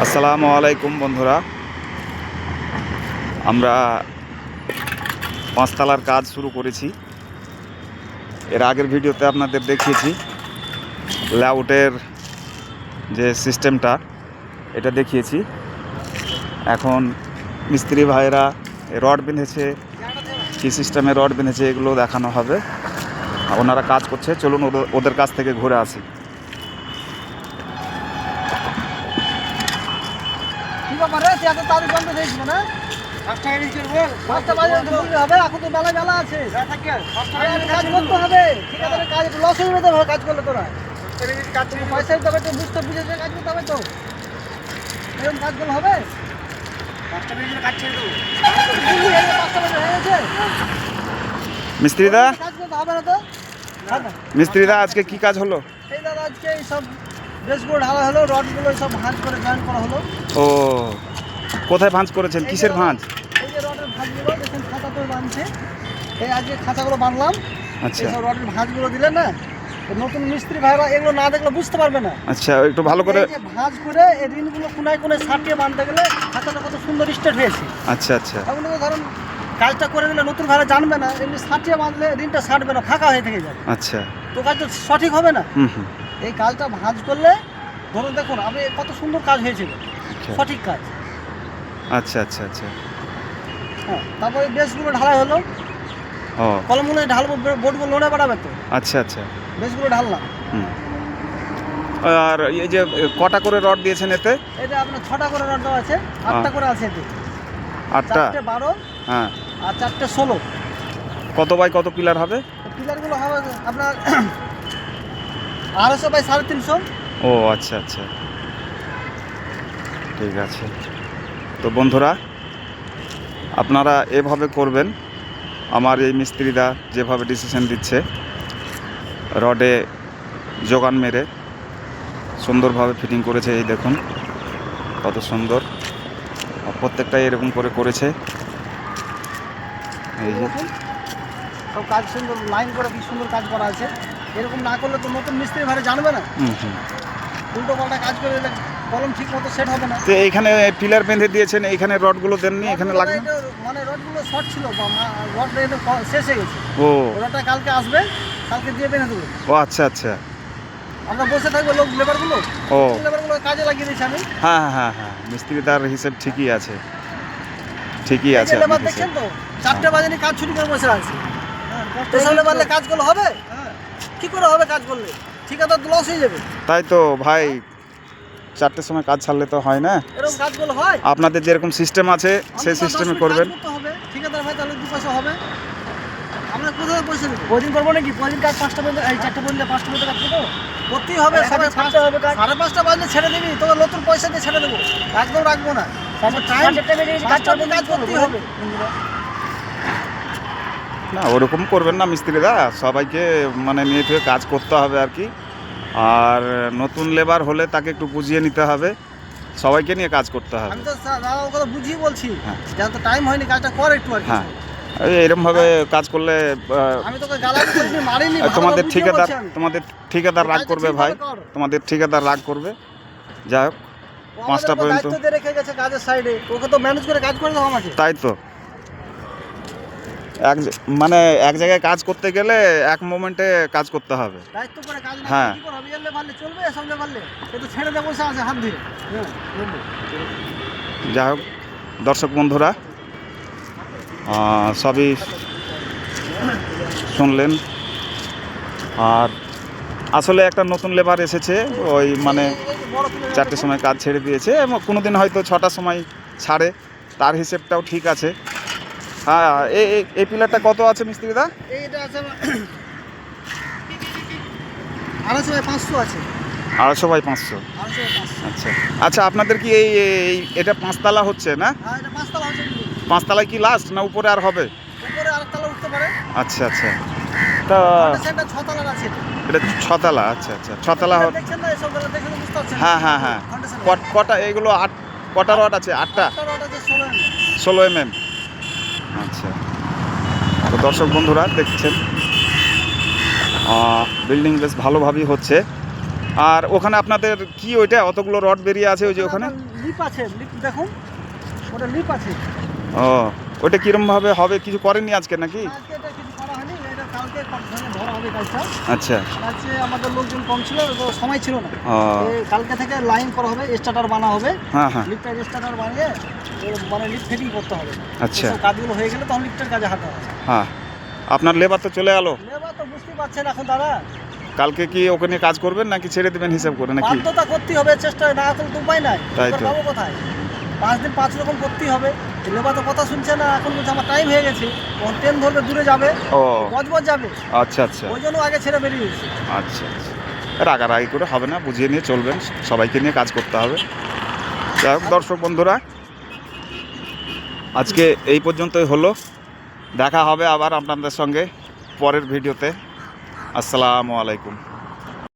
আসসালামু আলাইকুম বন্ধুরা। আমরা পাঁচতলার কাজ শুরু করেছি। এর আগের ভিডিওতে আপনাদের দেখিয়েছি লেআউটের যে সিস্টেমটা, এটা দেখিয়েছি। এখন মিস্ত্রি ভাইরা রড বেঁধেছে, কী সিস্টেমে রড বেঁধেছে এগুলো দেখানো হবে। ওনারা কাজ করছে, চলুন ওদের- কাছ থেকে ঘুরে আসি। কি ব্যাপার রে? তুই এত তাড়াতাড়ি বন্ধ হয়েছিস না? পাঁচটা বাজে হবে, এখন তো বেলা বেলা আছে। আরে আরে কাজ করতে হবে। কাজ হয়ে যেতে হবে কাজ করলে তোরা। পয়সা দিতে হবে তো, বুঝতে বুঝে কাজ করতে হবে তো। এরকম কাজ হবে? হয়ে মিস্ত্রিদা কাজ করতে হবে না তো? হ্যাঁ মিস্ত্রিদা আজকে কি কাজ হলো এই দাদা আজকে এই সব ঢালা হলো রডগুলো সব ভাঁজ করে জয়েন করা হলো ও কোথায় ভাঁজ করেছেন? কিসের ভাঁজ? এই যে রডের ভাঁজগুলো দেখেন খাঁচা তো বাঁধছে। এই আজকে খাঁচাগুলো বাঁধলাম। আচ্ছা। রডের ভাঁজগুলো দিলেন না নতুন মিস্ত্রি ভাইরা এগুলো না দেখলে বুঝতে পারবে না। আচ্ছা একটু ভালো করে ভাঁজ করে এই ঋণগুলো কোনায় কোনায় সাটিয়ে বাঁধতে গেলে কত সুন্দর স্টেট হয়েছে। আচ্ছা আচ্ছা। এখন ধরুন কাজটা করে দিলে নতুন জানবে না এমনি সাটিয়ে বাঁধলে ঋণটা সাটবে না ফাঁকা হয়ে থেকে যাবে আচ্ছা। তো কাজটা সঠিক হবে না। এই কাজটা ভাঁজ করলে ধরুন দেখুন আমি কত সুন্দর কাজ হয়েছিল। আচ্ছা। সঠিক কাজ। আচ্ছা আচ্ছা আচ্ছা। হ্যাঁ তারপরে বেশগুলো ঢালাই হলো। ও। কলমগুলো ঢালবো বোর্ডগুলো লোনে বাড়াবে তো। আচ্ছা আচ্ছা। বেশগুলো ঢাললাম। হুম। আর এই যে কটা করে রড দিয়েছেন এতে? এটা আপনার ছটা করে রড দেওয়া আছে আটটা করে আছে এতে। আটটা? বারো হ্যাঁ। আর চারটে ষোলো। কত বাই কত পিলার হবে? পিলারগুলো হবে আপনার আড়াইশো বাই সাড়ে তিনশো। ও আচ্ছা আচ্ছা। ঠিক আছে। তো বন্ধুরা আপনারা এভাবে করবেন। আমার এই মিস্ত্রিরা যেভাবে ডিসিশন দিচ্ছে রডে যোগান মেরে সুন্দরভাবে ফিটিং করেছে এই দেখুন কত সুন্দর। প্রত্যেকটাই এরকম করে করেছে। এই যে। সব কাজ সুন্দর লাইন করে কি সুন্দর কাজ করা আছে। এরকম না করলে তো নতুন মিস্ত্রি ভাড়া জানবে না। উল্টো পাল্টা কাজ করে কলম ঠিক মতো সেট হবে না। তো এইখানে পিলার বেঁধে দিয়েছেন এইখানে রডগুলো দেননি এখানে লাগবে? মানে রডগুলো শর্ট ছিল বা মা- রড শেষ হয়ে গেছে। ও। রডটা কালকে আসবে কালকে দিয়ে বেঁধে দেবো। ও আচ্ছা আচ্ছা। আমরা বসে থাকব লোক লেবারগুলো ও। লেবারগুলো কাজে লাগিয়ে দিয়েছি আমি। হ্যাঁ হ্যাঁ হ্যাঁ মিস্ত্রিদার হিসেব ঠিকই আছে। ঠিকই আছে লেবার দেখছেন। তো? চারটে বাজে নিয়ে কাজ ছুটি করে বসে আছে। এসব লেবারলে কাজ করলে হবে? কি করে হবে কাজ করলে? ঠিকাদার তো লস হয়ে যাবে। তাই তো ভাই। চারটের সময় কাজ ছাড়লে তো হয় না। আপনাদের যেরকম সিস্টেম আছে সেই সিস্টেমে করবেন। কাজ ঠিকাদার ভাই তাহলে দু হবে। আমরা কোথায় পয়সা দেবো কদিন করব নাকি? কদিন কাজ? পাঁচটা পর্যন্ত এই চারটে পর্যন্ত পাঁচটা পর্যন্ত কাজ করব? করতেই হবে সবাই পাঁচটা হবে সাড়ে পাঁচটা বাজলে ছেড়ে দিবি তোকে নতুন পয়সা দিয়ে ছেড়ে দেবো। একদম রাখব না। টাইম কাজ কাজ করতেই হবে। না ওরকম করবেন না মিস্ত্রিদা সবাইকে মানে নিয়ে থেকে কাজ করতে হবে আর কি। আর নতুন লেবার হলে তাকে একটু বুঝিয়ে নিতে হবে। সবাইকে নিয়ে কাজ করতে হবে। আমি তো দাদা ওকে বুঝিয়ে বলছি। হ্যাঁ। যেন তো টাইম হয়নি কাজটা কর একটু আর হ্যাঁ। এই এরমভাবে কাজ করলে তোমাদের ঠিকাদার তোমাদের ঠিকাদার রাগ করবে ভাই। তোমাদের ঠিকাদার রাগ করবে। যাই হোক পাঁচটা পর্যন্ত। তাই দিয়ে রেখে গেছে কাজের সাইডে ওকে তো ম্যানেজ করে কাজ করে দাও আমাকে তাই তো এক মানে এক জায়গায় কাজ করতে গেলে এক মোমেন্টে কাজ করতে হবে। হ্যাঁ। হ্যাঁ? যাই হোক দর্শক বন্ধুরা সবই শুনলেন। আর আসলে একটা নতুন লেবার এসেছে ওই মানে চারটের সময় কাজ ছেড়ে দিয়েছে এবং কোনো দিন হয়তো ছটার সময় ছাড়ে তার হিসেবটাও ঠিক আছে। হ্যাঁ এই এই- পিলারটা কত আছে মিস্ত্রিদা এইটা আছে আড়াইশো বাই পাঁচশো আছে। আড়াইশো বাই পাঁচশো। আচ্ছা। আচ্ছা আপনাদের কি এই এটা পাঁচতলা হচ্ছে না? হ্যাঁ পাঁচতলা পাঁচতলায় কি লাস্ট না উপরে আর হবে? আচ্ছা আচ্ছা। তা আছে। এটা। ছতলা আচ্ছা আচ্ছা। ছতলা হ- দেখছেন না? এসবগুলো দেখে তো বুঝতে পারছেন হ্যাঁ হ্যাঁ হ্যাঁ। কট- কটা এগুলো আট কটা রড আছে? আটটা। ষোলো এম এম আচ্ছা। তো দর্শক বন্ধুরা দেখছেন? বিল্ডিং বেশ ভালোভাবেই হচ্ছে। আর ওখানে আপনাদের কি ওইটা? অতগুলো রড বেরিয়ে আছে ওই যে ওখানে? লিপ আছে লিপ দেখুন। ওটা লিপ আছে। ও ওটা কিরমভাবে হবে? কিছু করেননি আজকে নাকি? আচ্ছা। আজকে আমাদের লোকজন কম ছিল সময় ছিল না। কালকে থেকে লাইন করা হবে স্টার্টার বানা হবে। হ্যাঁ হ্যাঁ। লিফটের স্টার্টার বানিয়ে মানে লিফট ফিটিং করতে হবে। আচ্ছা। কাজগুলো হয়ে গেলে তখন লিফটের কাজে হাতে হবে। হ্যাঁ। আপনার লেবার তো চলে গেল লেবার তো বুঝতেই পারছেন এখন দাদা। কালকে কি ওখানে কাজ করবেন নাকি ছেড়ে দেবেন হিসাব করে নাকি? বাধ্যতা করতেই হবে চেষ্টা না করলে তো উপায় নাই। তাই তো। পাবো কোথায়? পাঁচ দিন পাঁচ রকম করতেই হবে। লেবার তো কথা শুনছে না এখন বলছে আমার টাইম হয়ে গেছে। তখন ট্রেন ধরবে দূরে যাবে। ও। গজবজ যাবে। আচ্ছা আচ্ছা। ওই জন্য আগে ছেড়ে বেরিয়ে গেছে। আচ্ছা আচ্ছা। রাগারাগি করে হবে না বুঝিয়ে নিয়ে চলবেন। সবাইকে নিয়ে কাজ করতে হবে। যাই হোক দর্শক বন্ধুরা আজকে এই পর্যন্তই হলো। দেখা হবে আবার আপনাদের সঙ্গে পরের ভিডিওতে। আসসালামু আলাইকুম।